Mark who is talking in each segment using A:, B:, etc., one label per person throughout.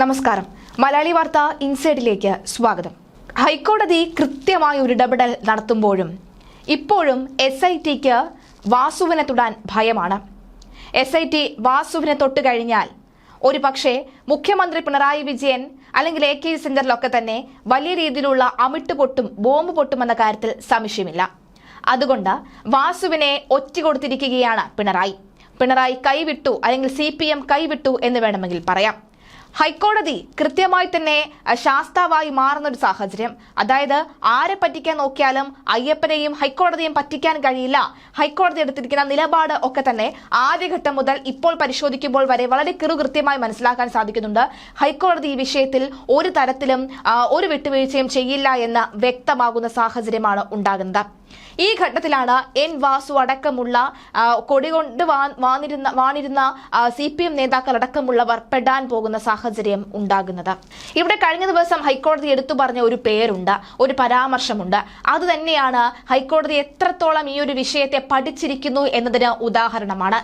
A: നമസ്കാരം. മലയാളി വാർത്ത ഇൻസൈഡിലേക്ക് സ്വാഗതം. ഹൈക്കോടതി കൃത്യമായ ഒരു ഇടപെടൽ നടത്തുമ്പോഴും ഇപ്പോഴും എസ് ഐ ടിക്ക് വാസുവിനെ തൊടാൻ ഭയമാണ്. എസ് ഐ ടി വാസുവിനെ തൊട്ട് കഴിഞ്ഞാൽ ഒരു പക്ഷേ മുഖ്യമന്ത്രി പിണറായി വിജയൻ അല്ലെങ്കിൽ എ കെ സെന്ററിലൊക്കെ തന്നെ വലിയ രീതിയിലുള്ള അമിട്ട് പൊട്ടും ബോംബ് പൊട്ടുമെന്ന കാര്യത്തിൽ സംശയമില്ല. അതുകൊണ്ട് വാസുവിനെ ഒറ്റ കൊടുത്തിരിക്കുകയാണ് പിണറായി. പിണറായി കൈവിട്ടു അല്ലെങ്കിൽ സി പി എം കൈവിട്ടു എന്ന് വേണമെങ്കിൽ പറയാം. ഹൈക്കോടതി കൃത്യമായി തന്നെ ശാസ്താവായി മാറുന്ന ഒരു സാഹചര്യം. അതായത് ആരെ പറ്റിക്കാൻ നോക്കിയാലും അയ്യപ്പനെയും ഹൈക്കോടതിയും പറ്റിക്കാൻ കഴിയില്ല. ഹൈക്കോടതി എടുത്തിരിക്കുന്ന നിലപാട് ഒക്കെ തന്നെ ആദ്യഘട്ടം മുതൽ ഇപ്പോൾ പരിശോധിക്കുമ്പോൾ വരെ വളരെ കൃത്യമായി മനസ്സിലാക്കാൻ സാധിക്കുന്നുണ്ട്. ഹൈക്കോടതി ഈ വിഷയത്തിൽ ഒരു തരത്തിലും ഒരു വിട്ടുവീഴ്ചയും ചെയ്യില്ല എന്ന് വ്യക്തമാകുന്ന സാഹചര്യമാണ് ഉണ്ടാകുന്നത്. ഈ ഘട്ടത്തിലാണ് എൻ വാസു അടക്കമുള്ള കൊടികൊണ്ട് വാ- വാണിരുന്ന വാണിരുന്ന സി പി എം നേതാക്കൾ അടക്കമുള്ളവർ പെടാൻ പോകുന്ന സാഹചര്യം. ഉണ്ടാകുന്നത്. ഇവിടെ കഴിഞ്ഞ ദിവസം ഹൈക്കോടതി എടുത്തു പറഞ്ഞ ഒരു പേരുണ്ട് ഒരു പരാമർശമുണ്ട്. അത് തന്നെയാണ് ഹൈക്കോടതി എത്രത്തോളം ഈ ഒരു വിഷയത്തെ പഠിച്ചിരിക്കുന്നു എന്നതിന് ഉദാഹരണമാണ്.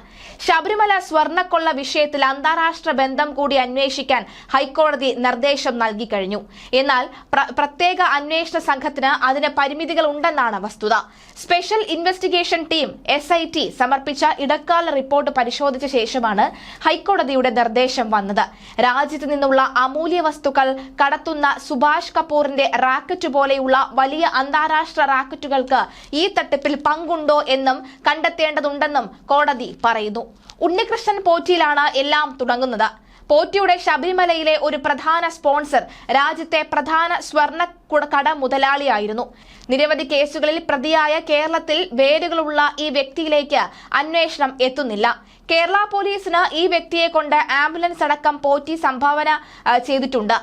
A: ശബരിമല സ്വർണക്കൊള്ള വിഷയത്തിൽ അന്താരാഷ്ട്ര ബന്ധം കൂടി അന്വേഷിക്കാൻ ഹൈക്കോടതി നിർദ്ദേശം നൽകി കഴിഞ്ഞു. എന്നാൽ പ്രത്യേക അന്വേഷണ സംഘത്തിന് അതിന് പരിമിതികൾ ഉണ്ടെന്നാണ് വസ്തുത. Special investigation team S I T സമർപ്പിച്ച ഇടക്കാല റിപ്പോർട്ട് പരിശോധിച്ച ശേഷമാണ് ഹൈക്കോടതിയുടെ നിർദ്ദേശം വന്നത്. രാജ്യത്ത് നിന്നുള്ള അമൂല്യ വസ്തുക്കൾ കടത്തുന്ന സുഭാഷ് കപൂറിന്റെ റാക്കറ്റ് പോലെയുള്ള വലിയ അന്താരാഷ്ട്ര റാക്കറ്റുകൾക്ക് ഈ തട്ടിപ്പിൽ പങ്കുണ്ടോ എന്നും കണ്ടെത്തേണ്ടതുണ്ടെന്നും കോടതി പറയുന്നു. ഉണ്ണികൃഷ്ണൻ പോറ്റിയിലാണ് എല്ലാം തുടങ്ങുന്നത്. പോറ്റിയുടെ ശബരിമലയിലെ ഒരു പ്രധാന സ്പോൺസർ രാജ്യത്തെ പ്രധാന സ്വർണ കട മുതലാളിയായിരുന്നു. നിരവധി കേസുകളിൽ പ്രതിയായ കേരളത്തിൽ വേരുകളുള്ള ഈ വ്യക്തിയിലേക്ക് അന്വേഷണം എത്തുന്നില്ല. കേരള പോലീസിന് ഈ വ്യക്തിയെ കൊണ്ട് ആംബുലൻസ് അടക്കം പോറ്റി സംഭാവന ചെയ്തിട്ടുണ്ട്.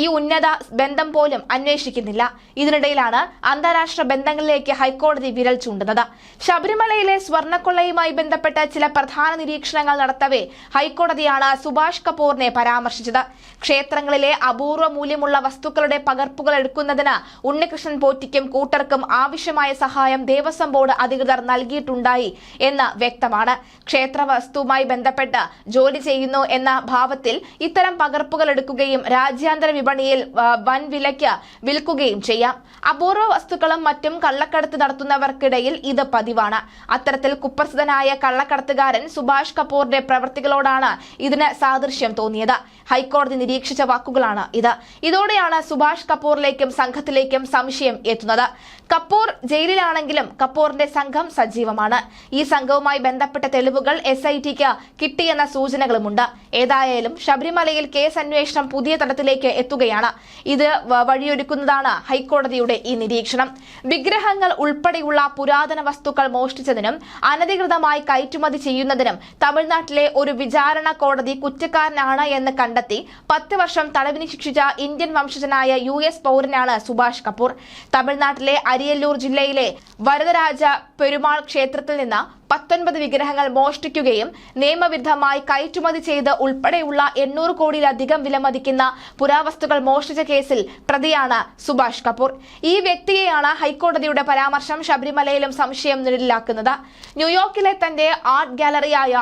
A: ഈ ഉന്നത ബന്ധം പോലും അന്വേഷിക്കുന്നില്ല. ഇതിനിടയിലാണ് അന്താരാഷ്ട്ര ബന്ധങ്ങളിലേക്ക് ഹൈക്കോടതി വിരൽ ചൂണ്ടുന്നത്. ശബരിമലയിലെ സ്വർണക്കൊള്ളയുമായി ബന്ധപ്പെട്ട ചില പ്രധാന നിരീക്ഷണങ്ങൾ നടത്തവേ ഹൈക്കോടതിയാണ് സുഭാഷ് കപൂറിനെ പരാമർശിച്ചത്. ക്ഷേത്രങ്ങളിലെ അപൂർവ മൂല്യമുള്ള വസ്തുക്കളുടെ പകർപ്പുകൾ എടുക്കുന്നതിന് ഉണ്ണികൃഷ്ണൻ പോറ്റിക്കും കൂട്ടർക്കും ആവശ്യമായ സഹായം ദേവസ്വം ബോർഡ് അധികൃതർ നൽകിയിട്ടുണ്ടായി എന്ന് വ്യക്തമാണ്. ക്ഷേത്ര വസ്തുവുമായി ബന്ധപ്പെട്ട് ജോലി ചെയ്യുന്നു എന്ന ഭാവത്തിൽ ഇത്തരം പകർപ്പുകൾ എടുക്കുകയും രാജ്യാന്തര വിപണിയിൽ വൻ വിലയ്ക്ക് വിൽക്കുകയും ചെയ്യാം. അപൂർവ വസ്തുക്കളും മറ്റും കള്ളക്കടത്ത് നടത്തുന്നവർക്കിടയിൽ ഇത് പതിവാണ്. അത്തരത്തിൽ കുപ്രസിദ്ധനായ കള്ളക്കടത്തുകാരൻ സുഭാഷ് കപൂറിന്റെ പ്രവൃത്തികളോടാണ് ഇതിന് സാദൃശ്യം തോന്നിയത്. ഹൈക്കോടതി നിരീക്ഷിച്ച വാക്കുകളാണ് ഇത്. ഇതോടെയാണ് സുഭാഷ് കപൂറിലേക്കും സംഘത്തിലേക്കും സംശയം എത്തുന്നത്. കപൂർ ജയിലിലാണെങ്കിലും കപൂറിന്റെ സംഘം സജീവമാണ്. ഈ സംഘവുമായി ബന്ധപ്പെട്ട തെളിവുകൾ എസ് ഐ ടിക്ക് കിട്ടിയെന്ന സൂചനകളുമുണ്ട്. ഏതായാലും ശബരിമലയിൽ കേസ് അന്വേഷണം പുതിയ തലത്തിലേക്ക് എത്തുകയാണ് ഇത് വഴിയൊരുക്കുന്നതാണ് ഹൈക്കോടതിയുടെ ഈ നിരീക്ഷണം. വിഗ്രഹങ്ങൾ ഉൾപ്പെടെയുള്ള പുരാതന വസ്തുക്കൾ മോഷ്ടിച്ചതിനും അനധികൃതമായി കയറ്റുമതി ചെയ്യുന്നതിനും തമിഴ്നാട്ടിലെ ഒരു വിചാരണ കോടതി കുറ്റക്കാരനാണ് എന്ന് കണ്ടെത്തി പത്ത് വർഷം തടവിന് ശിക്ഷിച്ച ഇന്ത്യൻ വംശജനായ യു എസ് പൗരനാണ് സുഭാഷ് കപൂർ. തമിഴ്നാട്ടിലെ അരിയല്ലൂർ ജില്ലയിലെ വരദരാജ പെരുമാൾ ക്ഷേത്രത്തിൽ നിന്ന് പത്തൊൻപത് വിഗ്രഹങ്ങൾ മോഷ്ടിക്കുകയും നിയമവിരുദ്ധമായി കയറ്റുമതി ചെയ്ത് ഉൾപ്പെടെയുള്ള എണ്ണൂറ് കോടിയിലധികം വിലമതിക്കുന്ന പുരാവസ്തുക്കൾ മോഷ്ടിച്ച കേസിൽ പ്രതിയാണ് സുഭാഷ് കപൂർ. ഈ വ്യക്തിയെയാണ് ഹൈക്കോടതിയുടെ പരാമർശം ശബരിമലയിലും സംശയം നിഴലിലാക്കുന്നത്. ന്യൂയോർക്കിലെ തന്റെ ആർട്ട് ഗാലറിയായ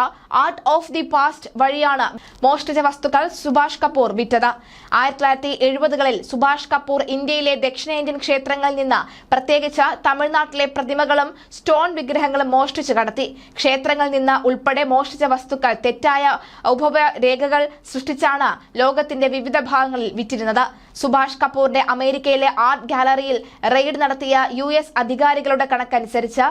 A: ആർട്ട് ഓഫ് ദി പാസ്റ്റ് വഴിയാണ് മോഷ്ടിച്ച വസ്തുക്കൾ സുഭാഷ് കപൂർ വിറ്റത്. ആയിരത്തി തൊള്ളായിരത്തി എഴുപതുകളിൽ സുഭാഷ് കപൂർ ഇന്ത്യയിലെ ദക്ഷിണേന്ത്യൻ ക്ഷേത്രങ്ങളിൽ നിന്ന് പ്രത്യേകിച്ച് തമിഴ്നാട്ടിലെ പ്രതിമകളും സ്റ്റോൺ വിഗ്രഹങ്ങളും മോഷ്ടിച്ചു കടത്തി. ക്ഷേത്രങ്ങളിൽ നിന്ന് ഉൾപ്പെടെ മോഷ്ടിച്ച വസ്തുക്കൾ തെറ്റായ ഉപരേഖകൾ സൃഷ്ടിച്ചാണ് ലോകത്തിന്റെ വിവിധ ഭാഗങ്ങളിൽ വിറ്റിരുന്നത്. സുഭാഷ് കപൂറിന്റെ അമേരിക്കയിലെ ആർട്ട് ഗാലറിയിൽ റെയ്ഡ് നടത്തിയ യു എസ് അധികാരികളുടെ കണക്കനുസരിച്ച്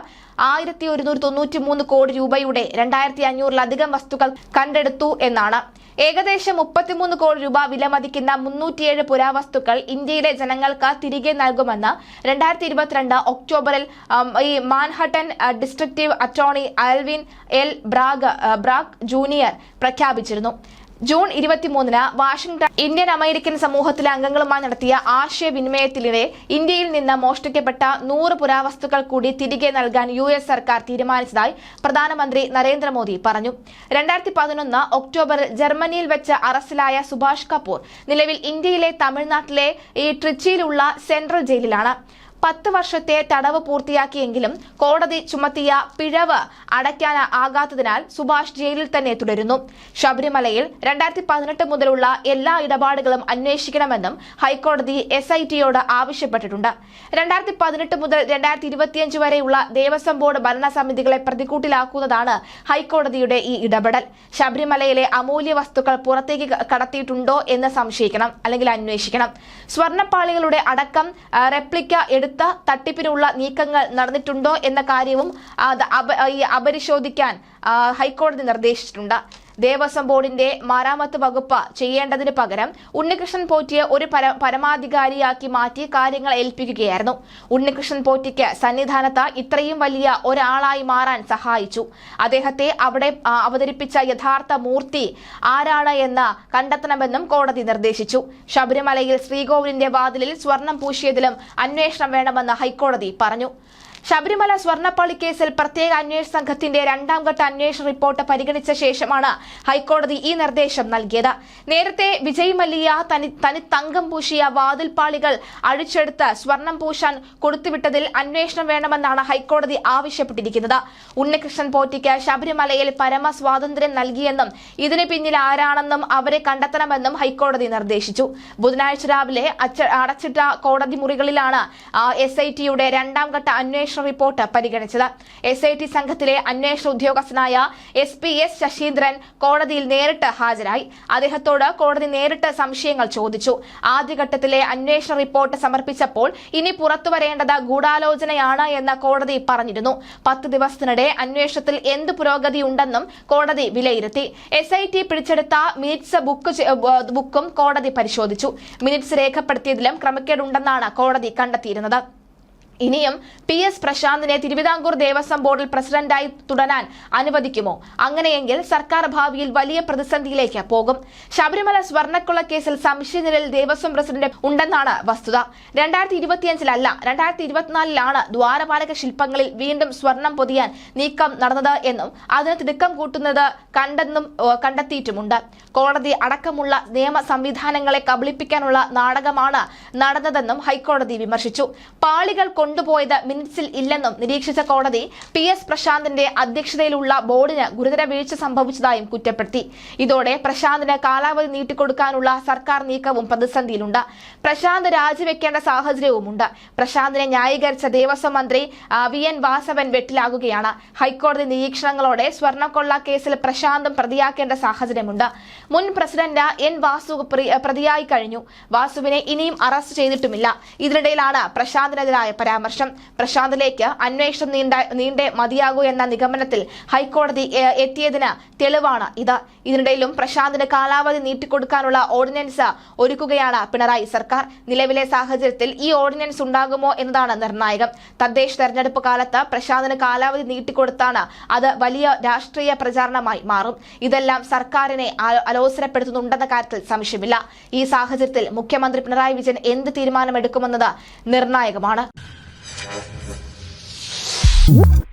A: ആയിരത്തി ഒരുന്നൂറ്റി തൊണ്ണൂറ്റി മൂന്ന് കോടി രൂപയുടെ രണ്ടായിരത്തി അഞ്ഞൂറിലധികം വസ്തുക്കൾ കണ്ടെടുത്തു എന്നാണ്. ഏകദേശം മുപ്പത്തിമൂന്ന് കോടി രൂപ വിലമതിക്കുന്ന മുന്നൂറ്റിയേഴ് പുരാവസ്തുക്കൾ ഇന്ത്യയിലെ ജനങ്ങൾക്ക് തിരികെ നൽകുമെന്ന് രണ്ടായിരത്തി ഇരുപത്തിരണ്ട് ഒക്ടോബറിൽ ഈ Manhattan district attorney Alvin L Bragg Bragg junior പ്രഖ്യാപിച്ചിരുന്നു. ജൂൺ ഇരുപത്തിമൂന്നിന് വാഷിംഗ്ടൺ ഇന്ത്യൻ അമേരിക്കൻ സമൂഹത്തിലെ അംഗങ്ങളുമായി നടത്തിയ ആശയവിനിമയത്തിനിടെ ഇന്ത്യയിൽ നിന്ന് മോഷ്ടിക്കപ്പെട്ട നൂറ് പുരാവസ്തുക്കൾ കൂടി തിരികെ നൽകാൻ യു എസ് സർക്കാർ തീരുമാനിച്ചതായി പ്രധാനമന്ത്രി നരേന്ദ്രമോദി പറഞ്ഞു. രണ്ടായിരത്തി പതിനൊന്ന് ഒക്ടോബറിൽ ജർമ്മനിയിൽ വെച്ച് അറസ്റ്റിലായ സുഭാഷ് കപൂർ നിലവിൽ ഇന്ത്യയിലെ തമിഴ്നാട്ടിലെ ഈ ട്രിച്ചിയിലുള്ള സെൻട്രൽ ജയിലിലാണ്. പത്ത് വർഷത്തെ തടവ് പൂർത്തിയാക്കിയെങ്കിലും കോടതി ചുമത്തിയ പിഴവ് അടയ്ക്കാൻ ആകാത്തതിനാൽ സുഭാഷ് ജയിലിൽ തന്നെ തുടരുന്നു. ശബരിമലയിൽ രണ്ടായിരത്തി പതിനെട്ട് മുതലുള്ള എല്ലാ ഇടപാടുകളും അന്വേഷിക്കണമെന്നും ഹൈക്കോടതി എസ് ഐ ടിയോട് ആവശ്യപ്പെട്ടിട്ടുണ്ട്. രണ്ടായിരത്തി പതിനെട്ട് മുതൽ രണ്ടായിരത്തി ഇരുപത്തിയഞ്ച് വരെയുള്ള ദേവസ്വം ബോർഡ് ഭരണസമിതികളെ പ്രതികൂട്ടിലാക്കുന്നതാണ് ഹൈക്കോടതിയുടെ ഈ ഇടപെടൽ. ശബരിമലയിലെ അമൂല്യ വസ്തുക്കൾ പുറത്തേക്ക് കടത്തിയിട്ടുണ്ടോ എന്ന് സംശയിക്കണം അല്ലെങ്കിൽ അന്വേഷിക്കണം. സ്വർണപ്പാളികളുടെ അടക്കം റെപ്ലിക്ക റെപ്ലിക്ക എടുത്ത തട്ടിപ്പിനുള്ള നീക്കങ്ങൾ നടന്നിട്ടുണ്ടോ എന്ന കാര്യവും അപരിശോധിക്കാൻ ഹൈക്കോടതി നിർദ്ദേശിച്ചിട്ടുണ്ട്. ദേവസ്വം ബോർഡിന്റെ മരാമത്ത് വകുപ്പ് ചെയ്യേണ്ടതിന് പകരം ഉണ്ണികൃഷ്ണൻ പോറ്റിയെ ഒരു പര- പരമാധികാരിയാക്കി മാറ്റി കാര്യങ്ങൾ ഏൽപ്പിക്കുകയായിരുന്നു. ഉണ്ണികൃഷ്ണൻ പോറ്റിക്ക് സന്നിധാനത്ത് ഇത്രയും വലിയ ഒരാളായി മാറാൻ സഹായിച്ചു. അദ്ദേഹത്തെ അവിടെ അവതരിപ്പിച്ച യഥാർത്ഥ മൂർത്തി ആരാണ് എന്ന് കണ്ടെത്തണമെന്നും കോടതി നിർദ്ദേശിച്ചു. ശബരിമലയിൽ ശ്രീകോവിലിന്റെ വാതിലിൽ സ്വർണം പൂശിയതിലും അന്വേഷണം വേണമെന്ന് ഹൈക്കോടതി പറഞ്ഞു. ശബരിമല സ്വർണപ്പള്ളി കേസിൽ പ്രത്യേക അന്വേഷണ സംഘത്തിന്റെ രണ്ടാം ഘട്ട അന്വേഷണ റിപ്പോർട്ട് പരിഗണിച്ച ശേഷമാണ് ഹൈക്കോടതി ഈ നിർദ്ദേശം നൽകിയത്. നേരത്തെ വിജയ് മല്യ തനി തങ്കം പൂശിയ വാതിൽപ്പാളികൾ അഴിച്ചെടുത്ത് സ്വർണം പൂശാൻ കൊടുത്തുവിട്ടതിൽ അന്വേഷണം വേണമെന്നാണ് ഹൈക്കോടതി ആവശ്യപ്പെട്ടിരിക്കുന്നത്. ഉണ്ണികൃഷ്ണൻ പോറ്റിക്ക് ശബരിമലയിൽ പരമ സ്വാതന്ത്ര്യം നൽകിയെന്നും ഇതിന് പിന്നിൽ ആരാണെന്നും അവരെ കണ്ടെത്തണമെന്നും ഹൈക്കോടതി നിർദ്ദേശിച്ചു. ബുധനാഴ്ച രാവിലെ അടച്ചിട്ട കോടതി മുറികളിലാണ് എസ് രണ്ടാം ഘട്ട അന്വേഷണ റിപ്പോർട്ട് പരിഗണിച്ചത്. എസ് ഐ ടി സംഘത്തിലെ അന്വേഷണ ഉദ്യോഗസ്ഥനായ എസ് പി എസ് ശശീന്ദ്രൻ കോടതിയിൽ നേരിട്ട് ഹാജരായി. അദ്ദേഹത്തോട് കോടതി നേരിട്ട് സംശയങ്ങൾ ചോദിച്ചു. ആദ്യഘട്ടത്തിലെ അന്വേഷണ റിപ്പോർട്ട് സമർപ്പിച്ചപ്പോൾ ഇനി പുറത്തുവരേണ്ടത് ഗൂഢാലോചനയാണ് എന്ന് കോടതി പറഞ്ഞിരുന്നു. പത്ത് ദിവസത്തിനിടെ അന്വേഷണത്തിൽ എന്ത് പുരോഗതി ഉണ്ടെന്നും കോടതി വിലയിരുത്തി. എസ് ഐ ടി പിടിച്ചെടുത്ത മിനിറ്റ്സ് ബുക്ക് ബുക്കും കോടതി പരിശോധിച്ചു. മിനിറ്റ്സ് രേഖപ്പെടുത്തിയതിലും ക്രമക്കേടുണ്ടെന്നാണ് കോടതി കണ്ടെത്തിയിരുന്നത്. ഇനിയും പി എസ് പ്രശാന്തിനെ തിരുവിതാംകൂർ ദേവസ്വം ബോർഡിൽ പ്രസിഡന്റായി തുടരാൻ അനുവദിക്കുമോ? അങ്ങനെയെങ്കിൽ സർക്കാർ ഭാവിയിൽ വലിയ പ്രതിസന്ധിയിലേക്ക് പോകും. ശബരിമല സ്വർണക്കൊള്ള കേസിൽ സംശയനിലയിൽ ദേവസ്വം പ്രസിഡന്റ് ഉണ്ടെന്നാണ് വസ്തുത. രണ്ടായിരത്തി ഇരുപത്തിയഞ്ചിലല്ല രണ്ടായിരത്തി ഇരുപത്തിനാലിലാണ് ദ്വാരപാലക ശില്പങ്ങളിൽ വീണ്ടും സ്വർണം പൊതിയാൻ നീക്കം നടന്നത് എന്നും അതിന് തിടുക്കം കൂട്ടുന്നത് കണ്ടെന്നും കണ്ടെത്തിയിട്ടുമുണ്ട്. കോടതി അടക്കമുള്ള നിയമ സംവിധാനങ്ങളെ കബളിപ്പിക്കാനുള്ള നാടകമാണ് നടന്നതെന്നും ഹൈക്കോടതി വിമർശിച്ചു. പാളികൾ കൊണ്ടുപോയത് മിനിറ്റ്സിൽ ഇല്ലെന്നും നിരീക്ഷിച്ച കോടതി പി എസ് പ്രശാന്തിന്റെ അധ്യക്ഷതയിലുള്ള ബോർഡിന് ഗുരുതര വീഴ്ച സംഭവിച്ചതായും കുറ്റപ്പെടുത്തി. ഇതോടെ പ്രശാന്തിന് കാലാവധി നീട്ടിക്കൊടുക്കാനുള്ള സർക്കാർ നീക്കവും പ്രതിസന്ധിയിലുണ്ട്. പ്രശാന്ത് രാജിവെക്കേണ്ട സാഹചര്യവുമുണ്ട്. പ്രശാന്തിനെ ന്യായീകരിച്ച ദേവസ്വം മന്ത്രി വി. എൻ. വാസവൻ വെട്ടിലാകുകയാണ്. ഹൈക്കോടതി നിരീക്ഷണങ്ങളോടെ സ്വർണക്കൊള്ള കേസിൽ പ്രശാന്തും പ്രതിയാക്കേണ്ട സാഹചര്യമുണ്ട്. മുൻ പ്രസിഡന്റ് എൻ. വാസു പ്രതിയായി കഴിഞ്ഞു. വാസുവിനെ ഇനിയും അറസ്റ്റ് ചെയ്തിട്ടുമില്ല. ഇതിനിടയിലാണ് പ്രശാന്തിനെതിരായ പരാമർശം. പ്രശാന്തിലേക്ക് അന്വേഷണം നീണ്ട നീണ്ടേ മതിയാകൂ എന്ന നിഗമനത്തിൽ ഹൈക്കോടതി എത്തിയതിന് തെളിവാണ് ഇത്. ഇതിനിടയിലും പ്രശാന്തിന് കാലാവധി നീട്ടിക്കൊടുക്കാനുള്ള ഓർഡിനൻസ് ഒരുക്കുകയാണ് പിണറായി സർക്കാർ. നിലവിലെ സാഹചര്യത്തിൽ ഈ ഓർഡിനൻസ് ഉണ്ടാകുമോ എന്നതാണ് നിർണായകം. തദ്ദേശ തെരഞ്ഞെടുപ്പ് കാലത്ത് പ്രശാന്തിന് കാലാവധി നീട്ടിക്കൊടുത്താണ് അത് വലിയ രാഷ്ട്രീയ പ്രചാരണമായി മാറും. ഇതെല്ലാം സർക്കാരിനെ അലോസരപ്പെടുത്തുന്നുണ്ടെന്ന കാര്യത്തിൽ സംശയമില്ല. ഈ സാഹചര്യത്തിൽ മുഖ്യമന്ത്രി പിണറായി വിജയൻ എന്ത് തീരുമാനമെടുക്കുമെന്നത് നിർണായകമാണ്. Whoop.